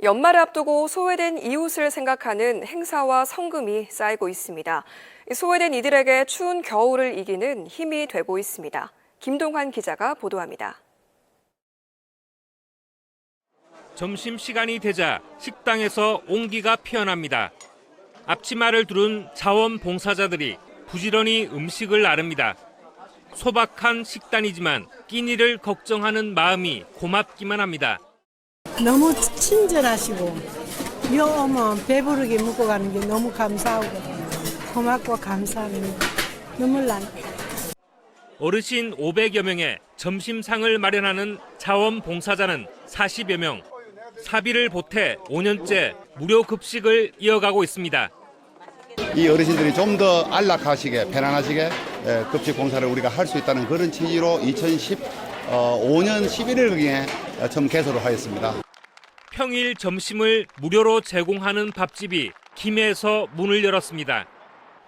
연말을 앞두고 소외된 이웃을 생각하는 행사와 성금이 쌓이고 있습니다. 소외된 이들에게 추운 겨울을 이기는 힘이 되고 있습니다. 김동환 기자가 보도합니다. 점심 시간이 되자 식당에서 온기가 피어납니다. 앞치마를 두른 자원봉사자들이 부지런히 음식을 나릅니다. 소박한 식단이지만 끼니를 걱정하는 마음이 고맙기만 합니다. 너무 친절하시고 여 오면 배부르게 먹고 가는 게 너무 감사하고 고맙고 감사합니다. 눈물 나네. 어르신 500여 명의 점심상을 마련하는 자원봉사자는 40여 명. 사비를 보태 5년째 무료 급식을 이어가고 있습니다. 이 어르신들이 좀 더 안락하시게 편안하시게 에, 급식 공사를 우리가 할 수 있다는 그런 취지로 2015년 11월경에 처음 개소를 하였습니다. 평일 점심을 무료로 제공하는 밥집이 김해에서 문을 열었습니다.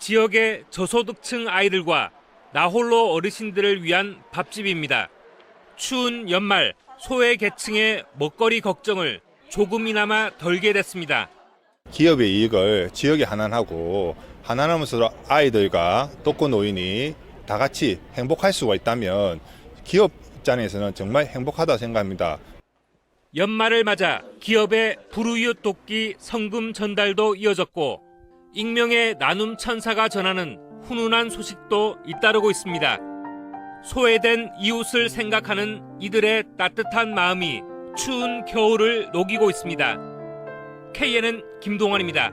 지역의 저소득층 아이들과 나홀로 어르신들을 위한 밥집입니다. 추운 연말 소외 계층의 먹거리 걱정을 조금이나마 덜게 됐습니다. 기업의 이익을 지역에 환원하고 환원하면서 아이들과 독거 노인이 다 같이 행복할 수가 있다면 기업 입장에서는 정말 행복하다 생각합니다. 연말을 맞아 기업의 불우이웃 돕기 성금 전달도 이어졌고 익명의 나눔 천사가 전하는 훈훈한 소식도 잇따르고 있습니다. 소외된 이웃을 생각하는 이들의 따뜻한 마음이 추운 겨울을 녹이고 있습니다. KNN 김동원입니다.